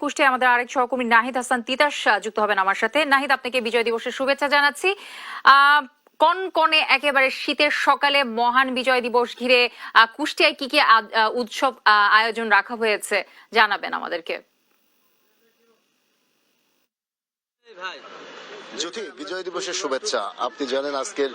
কুষ্টিয়ায় আমাদের আরেক সহকর্মী নাহিদ হাসান তিতাস যুক্ত হবেন আমার সাথে। নাহিদ, আপনাকে বিজয় দিবসের শুভেচ্ছা জানাচ্ছি। কন কনে একেবারে শীতের সকালে মহান বিজয় দিবস ঘিরে কুষ্টিয়ায় কি কি উৎসব আয়োজন রাখা হয়েছে জানাবেন আমাদেরকে। জ্যোতি, বিজয় দিবসের শুভেচ্ছা। আপনি জানেন আজকের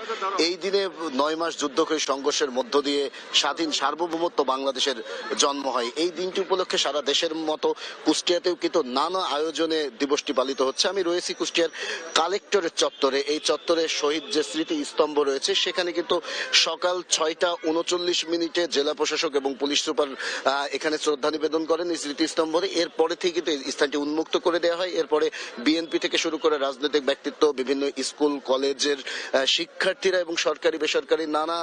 এই দিনে নয় মাস যুদ্ধক্ষয়ী সংঘর্ষের মধ্য দিয়ে স্বাধীন সার্বভৌমত্ব বাংলাদেশের জন্ম হয়। এই দিনটি উপলক্ষে সারা দেশের মতো কুষ্টিয়াতেও কিন্তু নানা আয়োজনে দিবসটি পালিত হচ্ছে। আমি রয়েছি কুষ্টিয়ার কালেক্টরের চত্বরে। এই চত্বরে শহীদ যে স্মৃতি স্তম্ভ রয়েছে, সেখানে কিন্তু সকাল ছয়টা উনচল্লিশ মিনিটে জেলা প্রশাসক এবং পুলিশ সুপার এখানে শ্রদ্ধা নিবেদন করেন এই স্মৃতিস্তম্ভে এরপরে থেকে কিন্তু স্থানটি উন্মুক্ত করে দেওয়া হয়। এরপরে বিএনপি থেকে শুরু করে রাজনৈতিক ব্যক্তিত্ব বিভিন্ন স্কুল, কলেজের শিক্ষার্থীরা এবং সরকারি, বেসরকারি নানা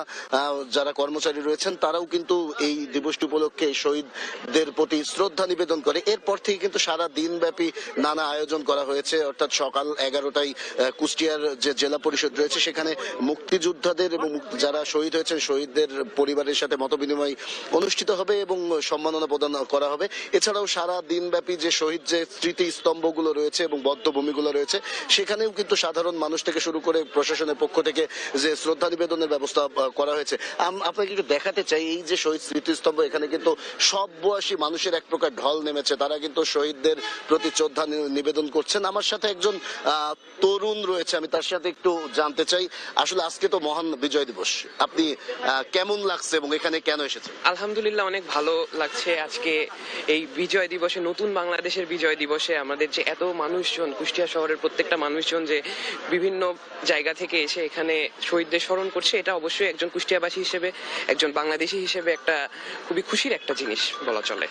যারা কর্মচারী রয়েছেন, তারাও কিন্তু এই দিবসটি উপলক্ষে শহীদদের প্রতি শ্রদ্ধা নিবেদন করে। এরপর থেকে কিন্তু সারা দিনব্যাপী নানা আয়োজন করা হয়েছে। অর্থাৎ সকাল এগারোটায় কুষ্টিয়ার যে জেলা পরিষদ রয়েছে, সেখানে মুক্তিযোদ্ধাদের এবং যারা শহীদ হয়েছেন, শহীদদের পরিবারের সাথে মতবিনিময় অনুষ্ঠিত হবে এবং সম্মাননা প্রদান করা হবে। এছাড়াও সারা দিনব্যাপী যে শহীদ যে স্মৃতি স্তম্ভগুলো রয়েছে এবং বদ্ধভূমিগুলো রয়েছে, সেখানেও কিন্তু সাধারণ মানুষ থেকে শুরু করে প্রশাসনের পক্ষ থেকে যে শ্রদ্ধা নিবেদনের ব্যবস্থা করা হয়েছে। আপনাকে একটু দেখাতে চাই, এই যে শহীদ স্মৃতিস্তম্ভ, এখানে কিন্তু সব বয়সী মানুষের এক প্রকার ঢল নেমেছে। তারা কিন্তু শহীদদের প্রতি শ্রদ্ধা নিবেদন করছেন। আমার সাথে একজন তরুণ রয়েছে, আমি তার সাথে একটু জানতে চাই। আসলে আজকে তো মহান বিজয় দিবস। আপনি কেমন লাগছে এবং এখানে কেন এসেছেন? আলহামদুলিল্লাহ, অনেক ভালো লাগছে আজকে এই বিজয় দিবসে, নতুন বাংলাদেশের বিজয় দিবসে আমাদের যে এত মানুষজন, কুষ্টিয়া শহরের প্রত্যেকটা মানুষজন যে বিভিন্ন জায়গা থেকে এসে এখানে শহীদদের স্মরণ করছে, এটা অবশ্যই একজন কুষ্টিয়াবাসী হিসেবে, একজন বাংলাদেশি হিসেবে একটা খুবই খুশির একটা জিনিস বলা চলে।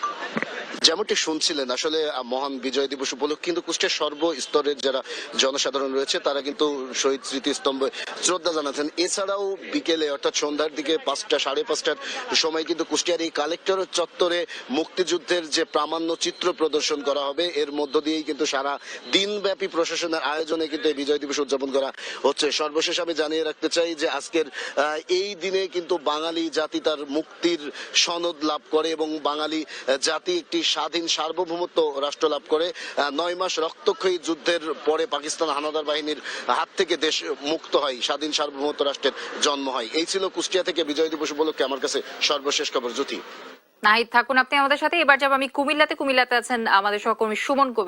যেমনটি শুনছিলেন, আসলে মহান বিজয় দিবস উপলক্ষে কিন্তু কুষ্টিয়ার সর্বস্তরের যারা জনসাধারণ রয়েছে, তারা কিন্তু শহীদ স্মৃতিস্তম্ভে শ্রদ্ধা জানাচ্ছেন। এছাড়াও বিকেলে, অর্থাৎ সন্ধ্যার দিকে পাঁচটা, সাড়ে পাঁচটার সময় কিন্তু কুষ্টিয়ার এই কালেক্টর চত্বরে মুক্তিযুদ্ধের যে প্রামাণ্য চিত্র প্রদর্শন করা হবে, এর মধ্য দিয়েই কিন্তু সারা দিনব্যাপী প্রশাসনের আয়োজনে কিন্তু এই বিজয় দিবস উদযাপন করা হচ্ছে। সর্বশেষ আমি জানিয়ে রাখতে চাই যে আজকের এই দিনে কিন্তু বাঙালি জাতি তার মুক্তির সনদ লাভ করে এবং বাঙালি জাতি একটি স্বাধীন সার্বভৌমত্ব রাষ্ট্র লাভ করে নয় মাস রক্তক্ষয়ী যুদ্ধের পরে পাকিস্তান হানাদার বাহিনীর হাত থেকে দেশ মুক্ত হয়, স্বাধীন সার্বভৌমত্ব রাষ্ট্রের জন্ম হয়। এই ছিল কুষ্টিয়া থেকে বিজয় দিবস উপলক্ষে আমার কাছে সর্বশেষ খবর। জ্যোতি। নাহিদ থাকুন আপনি আমাদের সাথে। এবার যাব আমি কুমিল্লাতে। কুমিল্লাতে আছেন আমাদের সহকর্মী সুমন কবির।